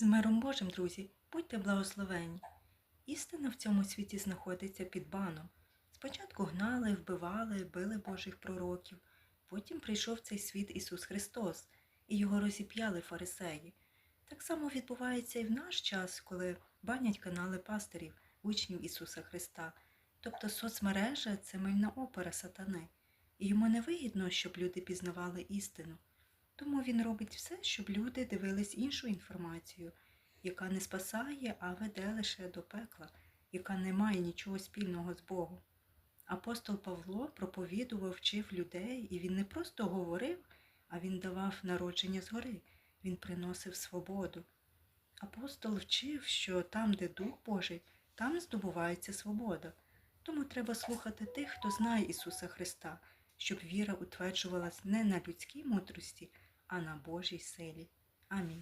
З миром Божим, друзі, будьте благословені. Істина в цьому світі знаходиться під баном. Спочатку гнали, вбивали, били Божих пророків. Потім прийшов цей світ Ісус Христос, і його розіп'яли фарисеї. Так само відбувається і в наш час, коли банять канали пастирів, учнів Ісуса Христа. Тобто соцмережа це мильна опера сатани, і йому не вигідно, щоб люди пізнавали істину. Тому він робить все, щоб люди дивились іншу інформацію, яка не спасає, а веде лише до пекла, яка не має нічого спільного з Богом. Апостол Павло проповідував, вчив людей, і він не просто говорив, а він давав народження згори, він приносив свободу. Апостол вчив, що там, де Дух Божий, там здобувається свобода. Тому треба слухати тих, хто знає Ісуса Христа, щоб віра утверджувалась не на людській мудрості, а на Божій силі. Амінь.